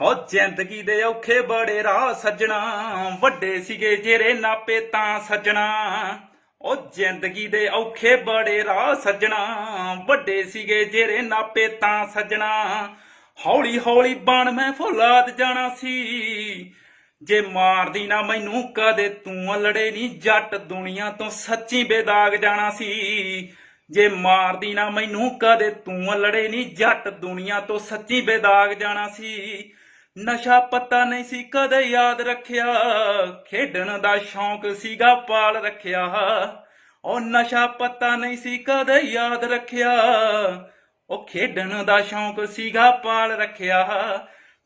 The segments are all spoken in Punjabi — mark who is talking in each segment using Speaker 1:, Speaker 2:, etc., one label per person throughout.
Speaker 1: ਹੋ ਜ਼ਿੰਦਗੀ ਦੇ ਔਖੇ ਬੜੇ ਰਾਹ ਸੱਜਣਾ, ਵੱਡੇ ਸੀਗੇ ਜਿਹੜੇ ਨਾਪੇ ਤਾਂ ਸੱਜਣਾ। ਉਹ ਜ਼ਿੰਦਗੀ ਦੇ ਔਖੇ ਬੜੇ ਰਾਹ ਸੱਜਣਾ, ਵੱਡੇ ਸੀਗੇ ਜਿਹੜੇ ਨਾਪੇ ਤਾਂ ਸੱਜਣਾ। ਹੌਲੀ ਹੌਲੀ ਬਣ ਮੈਂ ਫੁੱਲਾਦ ਜਾਣਾ ਸੀ। ਜੇ ਮਾਰਦੀ ਨਾ ਮੈਨੂੰ ਕਦੇ ਤੂੰ ਲੜੇ ਨਹੀਂ ਜੱਟ ਦੁਨੀਆ ਤੋਂ ਸੱਚੀ ਬੇਦਾਗ ਜਾਣਾ ਸੀ। ਜੇ ਮਾਰਦੀ ਨਾ ਮੈਨੂੰ ਕਦੇ ਤੂੰ ਲੜੇ ਨਹੀਂ ਜੱਟ ਦੁਨੀਆ ਤੋਂ ਸੱਚੀ ਬੇਦਾਗ ਜਾਣਾ ਸੀ। ਨਸ਼ਾ ਪੱਤਾ ਨਹੀਂ ਸੀ ਕਦੇ ਯਾਦ ਰੱਖਿਆ। ਖੇਡਣ ਦਾ ਸ਼ੌਂਕ ਸੀਗਾ, ਪਾਲ ਰੱਖਿਆ। ਉਹ ਨਸ਼ਾ ਪੱਤਾ ਨਹੀਂ ਸੀ ਕਦੇ ਯਾਦ ਰੱਖਿਆ। ਉਹ ਖੇਡਣ ਦਾ ਸ਼ੌਂਕ ਸੀਗਾ, ਪਾਲ ਰੱਖਿਆ।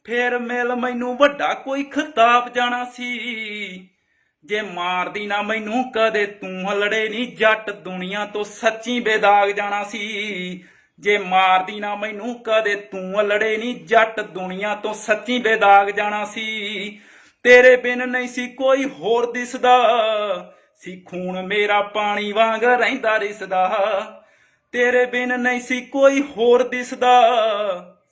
Speaker 1: ਫੇਰ ਮਿਲ ਮੈਨੂੰ ਵੱਡਾ ਕੋਈ ਖਿਤਾਬ ਜਾਣਾ ਸੀ। ਜੇ ਮਾਰਦੀ ਨਾ ਮੈਨੂੰ, ਕਦੇ ਤੂੰ ਲੜੇ ਨਹੀਂ ਜੱਟ ਦੁਨੀਆ ਤੋਂ ਸੱਚੀ ਬੇਦਾਗ ਜਾਣਾ ਸੀ। ਜੇ ਮਾਰਦੀ ਨਾ ਮੈਨੂੰ, ਕਦੇ ਤੂੰ ਲੜੇ ਨਹੀਂ ਜੱਟ ਦੁਨੀਆ ਤੋਂ ਸੱਚੀ ਬੇਦਾਗ ਜਾਣਾ ਸੀ। ਤੇਰੇ ਬਿਨ ਨਹੀਂ ਸੀ ਕੋਈ ਹੋਰ ਦਿਸਦਾ। ਸੀ ਖੂਨ ਮੇਰਾ ਪਾਣੀ ਵਾਂਗ ਰਹਿੰਦਾ ਰਿਸਦਾ। ਤੇਰੇ ਬਿਨ ਨਹੀਂ ਸੀ ਕੋਈ ਹੋਰ ਦਿਸਦਾ।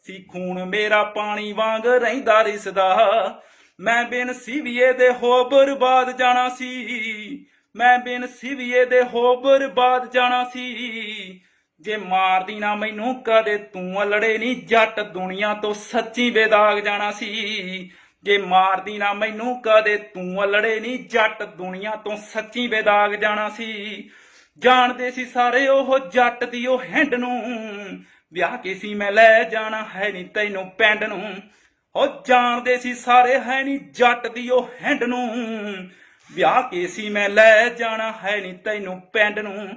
Speaker 1: ਸੀ ਖੂਨ ਮੇਰਾ ਪਾਣੀ ਵਾਂਗ ਰਹਿੰਦਾ ਰਿਸਦਾ। ਮੈਂ ਬਿਨ ਸਿਵੀਏ ਦੇ ਹੋ ਬਰਬਾਦ ਜਾਣਾ ਸੀ। ਮੈਂ ਬਿਨ ਸਿਵੀਏ ਦੇ ਹੋ ਬਰਬਾਦ ਜਾਣਾ ਸੀ। ਜੇ ਮਾਰਦੀ ਨਾ ਮੈਨੂੰ ਕਦੇ ਤੂੰ ਲੜੇ ਨਹੀਂ ਜੱਟ ਦੁਨੀਆ ਤੋਂ ਸੱਚੀ ਬੇਦਾਗ ਜਾਣਾ ਸੀ। ਜੇ ਮਾਰਦੀ ਨਾ ਮੈਨੂੰ ਕਦੇ ਤੂੰ ਲੜੇ ਨਹੀਂ ਜੱਟ ਦੁਨੀਆ ਤੋਂ ਸੱਚੀ ਬੇਦਾਗ ਜਾਣਾ ਸੀ। ਜਾਣਦੇ ਸੀ ਸਾਰੇ ਉਹ ਜੱਟ ਦੀ ਉਹ ਹੈਂਡ ਨੂੰ, ਵਿਆਹ ਕੇ ਸੀ ਮੈਂ ਲੈ ਜਾਣਾ ਹੈ ਨਹੀਂ ਤੈਨੂੰ ਪਿੰਡ ਨੂੰ। ਉਹ ਜਾਣਦੇ ਸੀ ਸਾਰੇ ਹੈ ਨਹੀਂ ਜੱਟ ਦੀ ਉਹ ਹੈਂਡ ਨੂੰ, ਵਿਆਹ ਕੇ ਸੀ ਮੈਂ ਲੈ ਜਾਣਾ ਹੈ ਨਹੀਂ ਤੈਨੂੰ ਪਿੰਡ ਨੂੰ।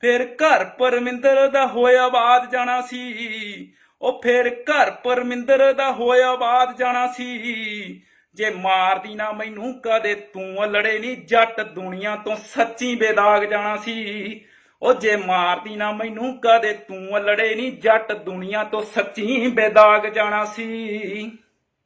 Speaker 1: ਫਿਰ ਘਰ ਪਰਮਿੰਦਰ ਦਾ ਹੋਇਆ ਬਾਦ ਜਾਣਾ ਸੀ। ਉਹ ਫਿਰ ਘਰ ਪਰਮਿੰਦਰ ਦਾ ਹੋਇਆ ਬਾਦ ਜਾਣਾ ਸੀ। ਜੇ ਮਾਰਦੀ ਨਾ ਮੈਨੂੰ ਕਦੇ, ਤੂੰ ਲੜੇ ਨਹੀਂ ਜੱਟ ਦੁਨੀਆ ਤੋਂ ਸੱਚੀ ਬੇਦਾਗ ਜਾਣਾ ਸੀ। ਉਹ ਜੇ ਮਾਰਦੀ ਨਾ ਮੈਨੂੰ ਕਦੇ, ਤੂੰ ਲੜੇ ਨਹੀਂ ਜੱਟ ਦੁਨੀਆ ਤੋਂ ਸੱਚੀ ਬੇਦਾਗ ਜਾਣਾ ਸੀ।